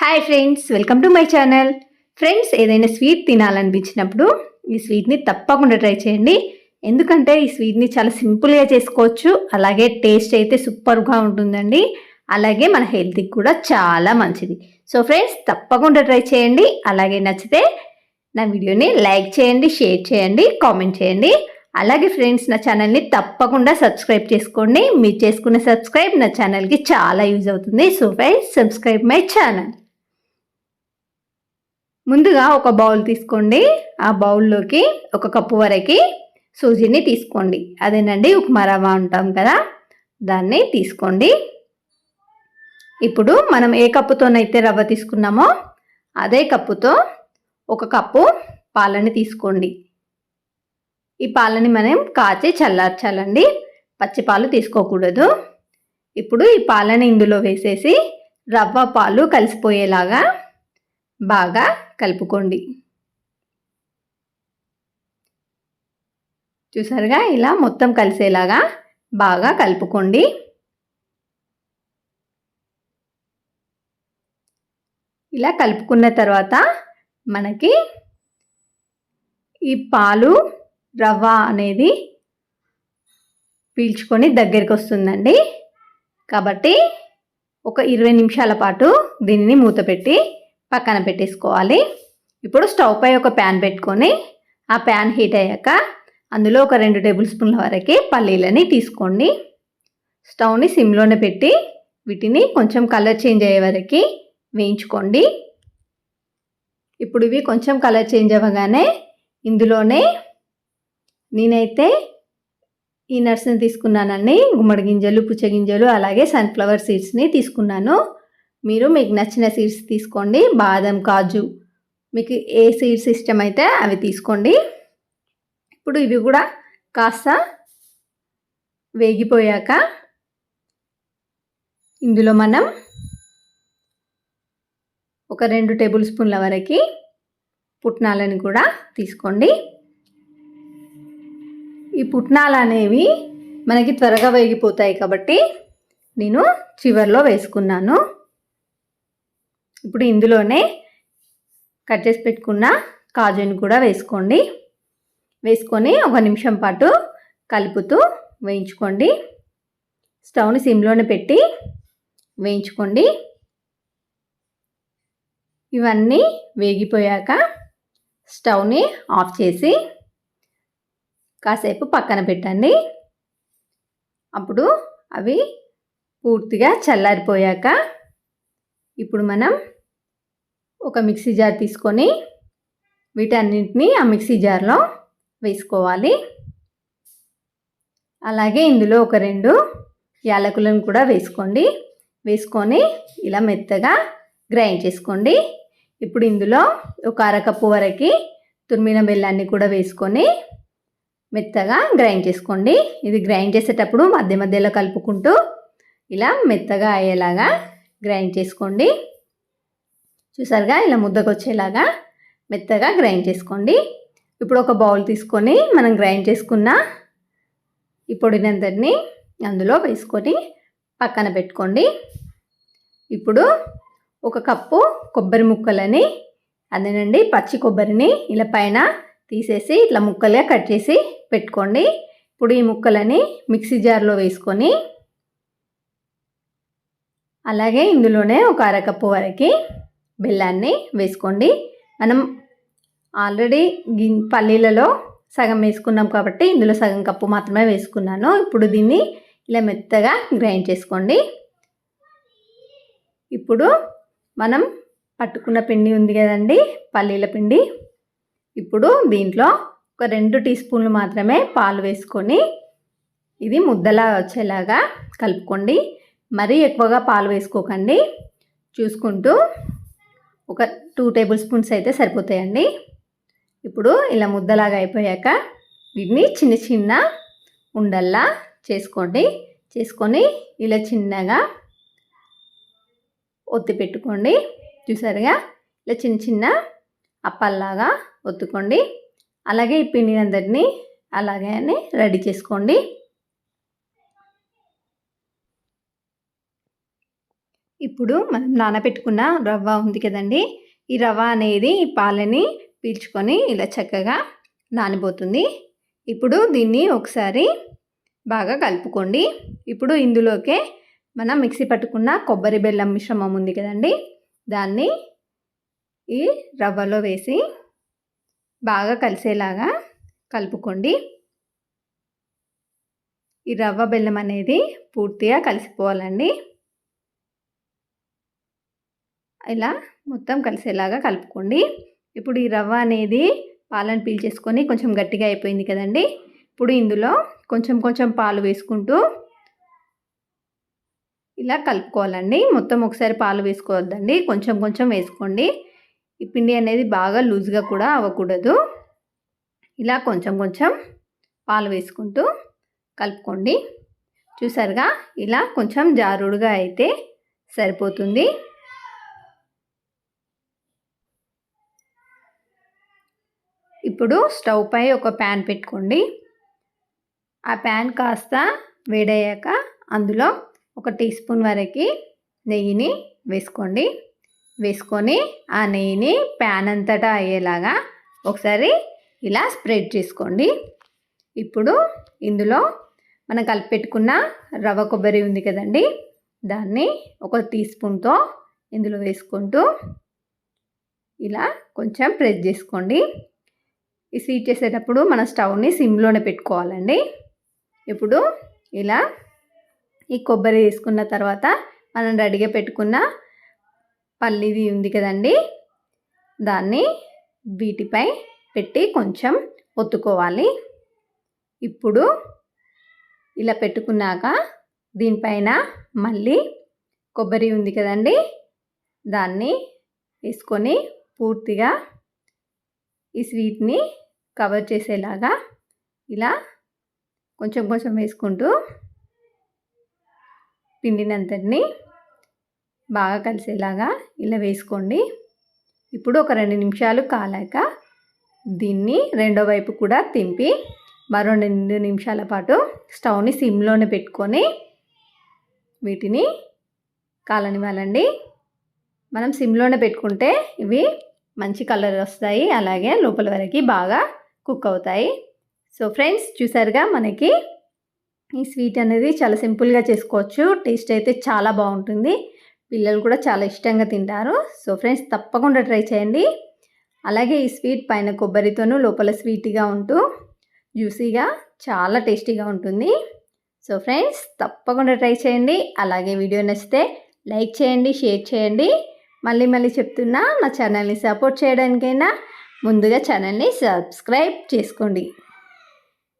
Hi friends welcome to my channel friends ఏదైనా sweet తినాలనిపించినప్పుడు ఈ స్వీట్ని తప్పకుండా ట్రై చేయండి. ఎందుకంటే ఈ స్వీట్ని చాలా సింపుల్గా చేసుకోవచ్చు. అలాగే టేస్ట్ అయితే సూపర్గా ఉంటుందండి. అలాగే మన హెల్త్కి కూడా చాలా మంచిది. సో ఫ్రెండ్స్ తప్పకుండా ట్రై చేయండి. అలాగే నచ్చితే నా వీడియోని లైక్ చేయండి షేర్ చేయండి కామెంట్ చేయండి. అలాగే ఫ్రెండ్స్ నా ఛానల్ని తప్పకుండా సబ్స్క్రైబ్ చేసుకోండి. మీరు చేసుకునే సబ్స్క్రైబ్ నా ఛానల్కి చాలా యూజ్ అవుతుంది. So friends subscribe my channel ముందుగా ఒక బౌల్ తీసుకోండి. ఆ బౌల్లోకి ఒక కప్పు వరకు సూజీని తీసుకోండి. అదేనండి ఉప్మా రవ్వ అంటాం కదా? దాన్ని తీసుకోండి. ఇప్పుడు మనం ఏ కప్పుతోనైతే రవ్వ తీసుకున్నామో అదే కప్పుతో ఒక కప్పు పాలని తీసుకోండి. ఈ పాలని మనం కాచి చల్లార్చాలండి. పచ్చి పాలు తీసుకోకూడదు. ఇప్పుడు ఈ పాలని ఇందులో వేసేసి రవ్వ పాలు కలిసిపోయేలాగా బాగా కలుపుకోండి. చూసారుగా? ఇలా మొత్తం కలిసేలాగా బాగా కలుపుకోండి. ఇలా కలుపుకున్న తర్వాత మనకి ఈ పాలు రవ్వ అనేది పీల్చుకొని దగ్గరికి వస్తుందండి. కాబట్టి ఒక ఇరవై నిమిషాల పాటు దీనిని మూత పెట్టి పక్కన పెట్టేసుకోవాలి. ఇప్పుడు స్టవ్ పై ఒక ప్యాన్ పెట్టుకొని ఆ ప్యాన్ హీట్ అయ్యాక అందులో ఒక రెండు టేబుల్ స్పూన్ల వరకు పల్లీలని తీసుకోండి. స్టవ్ని సిమ్లోనే పెట్టి వీటిని కొంచెం కలర్ చేంజ్ అయ్యే వరకు వేయించుకోండి. ఇప్పుడు ఇవి కొంచెం కలర్ చేంజ్ అవ్వగానే ఇందులోనే నేనైతే ఈ నట్స్ని తీసుకున్నానండి. గుమ్మడి గింజలు పుచ్చగింజలు అలాగే సన్ఫ్లవర్ సీడ్స్ని తీసుకున్నాను. మీరు మీకు నచ్చిన సీడ్స్ తీసుకోండి. బాదం కాజు. మీకు ఏ సీడ్స్ ఇష్టమైతే అవి తీసుకోండి. ఇప్పుడు ఇవి కూడా కాస్త వేగిపోయాక ఇందులో మనం ఒక రెండు టేబుల్ స్పూన్ల వరకు పుట్నాలని కూడా తీసుకోండి. ఈ పుట్నాలు అనేవి మనకి త్వరగా వేగిపోతాయి కాబట్టి నేను చివర్లో వేసుకున్నాను. ఇప్పుడు ఇందులోనే కట్ చేసి పెట్టుకున్న కాజుని కూడా వేసుకోండి. వేసుకొని ఒక నిమిషం పాటు కలుపుతూ వేయించుకోండి. స్టవ్ని సిమ్లోనే పెట్టి వేయించుకోండి. ఇవన్నీ వేగిపోయాక స్టవ్ని ఆఫ్ చేసి కాసేపు పక్కన పెట్టండి. అప్పుడు అవి పూర్తిగా చల్లారిపోయాక ఇప్పుడు మనం ఒక మిక్సీ జార్ తీసుకొని వీటన్నింటినీ ఆ మిక్సీ జార్లో వేసుకోవాలి. అలాగే ఇందులో ఒక రెండు యాలకులను కూడా వేసుకోండి. వేసుకొని ఇలా మెత్తగా గ్రైండ్ చేసుకోండి. ఇప్పుడు ఇందులో ఒక అరకప్పు వరకు తురిమిన బెల్లాన్ని కూడా వేసుకొని మెత్తగా గ్రైండ్ చేసుకోండి. ఇది గ్రైండ్ చేసేటప్పుడు మధ్య మధ్యలో కలుపుకుంటూ ఇలా మెత్తగా అయ్యేలాగా గ్రైండ్ చేసుకోండి. చూసారుగా ఇలా ముద్దకు వచ్చేలాగా మెత్తగా గ్రైండ్ చేసుకోండి. ఇప్పుడు ఒక బౌల్ తీసుకొని మనం గ్రైండ్ చేసుకున్న ఈ పొడినంతటిని అందులో వేసుకొని పక్కన పెట్టుకోండి. ఇప్పుడు ఒక కప్పు కొబ్బరి ముక్కలని అదేనండి పచ్చి కొబ్బరిని ఇలా పైన తీసేసి ఇట్లా ముక్కలుగా కట్ చేసి పెట్టుకోండి. ఇప్పుడు ఈ ముక్కలని మిక్సీ జార్లో వేసుకొని అలాగే ఇందులోనే ఒక అరకప్పు వరకు బెల్లాన్ని వేసుకోండి. మనం ఆల్రెడీ గి పల్లీలలో సగం వేసుకున్నాం కాబట్టి ఇందులో సగం కప్పు మాత్రమే వేసుకున్నాను. ఇప్పుడు దీన్ని ఇలా మెత్తగా గ్రైండ్ చేసుకోండి. ఇప్పుడు మనం పట్టుకున్న పిండి ఉంది కదండి పల్లీల పిండి. ఇప్పుడు దీంట్లో ఒక రెండు టీ స్పూన్లు మాత్రమే పాలు వేసుకొని ఇది ముద్దలా వచ్చేలాగా కలుపుకోండి. మరీ ఎక్కువగా పాలు వేసుకోకండి. చూసుకుంటూ ఒక టూ టేబుల్ స్పూన్స్ అయితే సరిపోతాయండి. ఇప్పుడు ఇలా ముద్దలాగా అయిపోయాక వీటిని చిన్న చిన్న ఉండల్లా చేసుకోండి. చేసుకొని ఇలా చిన్నగా ఒత్తి పెట్టుకోండి. చూసారుగా? ఇలా చిన్న చిన్న అప్పల్లాగా ఒత్తుకోండి. అలాగే ఈ పిండిని అందరినీ అలాగే రెడీ చేసుకోండి ఈ ఇప్పుడు మనం నానబెట్టుకున్న రవ్వ ఉంది కదండి. ఈ రవ్వ అనేది ఈ పాలని పీల్చుకొని ఇలా చక్కగా నానిపోతుంది. ఇప్పుడు దీన్ని ఒకసారి బాగా కలుపుకోండి. ఇప్పుడు ఇందులోకే మనం మిక్సీ పట్టుకున్న కొబ్బరి బెల్లం మిశ్రమం ఉంది కదండి. దాన్ని ఈ రవ్వలో వేసి బాగా కలిసేలాగా కలుపుకోండి. ఈ రవ్వ బెల్లం అనేది పూర్తిగా కలిసిపోవాలండి. ఇలా మొత్తం కలిసేలాగా కలుపుకోండి. ఇప్పుడు ఈ రవ్వ అనేది పాలను పీల్చేసుకొని కొంచెం గట్టిగా అయిపోయింది కదండి. ఇప్పుడు ఇందులో కొంచెం కొంచెం పాలు వేసుకుంటూ ఇలా కలుపుకోవాలండి. మొత్తం ఒకసారి పాలు వేసుకోవద్దండి. కొంచెం కొంచెం వేసుకోండి. ఈ పిండి అనేది బాగా లూజ్గా కూడా అవ్వకూడదు. ఇలా కొంచెం కొంచెం పాలు వేసుకుంటూ కలుపుకోండి. చూసారుగా? ఇలా కొంచెం జారుడుగా అయితే సరిపోతుంది. ఇప్పుడు స్టవ్ పై ఒక ప్యాన్ పెట్టుకోండి. ఆ ప్యాన్ కాస్త వేడయ్యాక అందులో ఒక టీ స్పూన్ వరకు నెయ్యిని వేసుకోండి. వేసుకొని ఆ నెయ్యిని ప్యాన్ అంతటా అయ్యేలాగా ఒకసారి ఇలా స్ప్రెడ్ చేసుకోండి. ఇప్పుడు ఇందులో మనం కలిపెట్టుకున్న రవ్వ కొబ్బరి ఉంది కదండి దాన్ని ఒక టీ స్పూన్తో ఇందులో వేసుకుంటూ ఇలా కొంచెం ప్రెస్ చేసుకోండి. ఈ స్వీట్ చేసేటప్పుడు మన స్టవ్ని సిమ్లోనే పెట్టుకోవాలండి. ఇప్పుడు ఇలా ఈ కొబ్బరి వేసుకున్న తర్వాత మనం రెడీగా పెట్టుకున్న పల్లిది ఉంది కదండి దాన్ని వీటిపై పెట్టి కొంచెం ఒత్తుకోవాలి. ఇప్పుడు ఇలా పెట్టుకున్నాక దీనిపైన మళ్ళీ కొబ్బరి ఉంది కదండి దాన్ని వేసుకొని పూర్తిగా ఈ స్వీట్ని కవర్ చేసేలాగా ఇలా కొంచెం కొంచెం వేసుకుంటూ పిండినంతటిని బాగా కలిసేలాగా ఇలా వేసుకోండి. ఇప్పుడు ఒక రెండు నిమిషాలు కాలాక దీన్ని రెండో వైపు కూడా తింపి మరో రెండు నిమిషాల పాటు స్టవ్ని సిమ్లోనే పెట్టుకొని వీటిని కాలనివ్వాలండి. మనం సిమ్లోనే పెట్టుకుంటే ఇవి మంచి కలర్ వస్తాయి. అలాగే లోపల వరకు బాగా కుక్ అవుతాయి సో ఫ్రెండ్స్ చూసారుగా మనకి? ఈ స్వీట్ అనేది చాలా సింపుల్గా చేసుకోవచ్చు. టేస్ట్ అయితే చాలా బాగుంటుంది. పిల్లలు కూడా చాలా ఇష్టంగా తింటారు. సో ఫ్రెండ్స్ తప్పకుండా ట్రై చేయండి. అలాగే ఈ స్వీట్ పైన కొబ్బరితోనూ లోపల స్వీట్గా ఉంటూ జ్యూసీగా చాలా టేస్టీగా ఉంటుంది. సో ఫ్రెండ్స్ తప్పకుండా ట్రై చేయండి. అలాగే వీడియో నచ్చితే లైక్ చేయండి షేర్ చేయండి. మళ్ళీ మళ్ళీ చెప్తున్నా నా ఛానల్ని సపోర్ట్ చేయడానికైనా ముందుగా ఛానల్ని సబ్స్క్రైబ్ చేసుకోండి.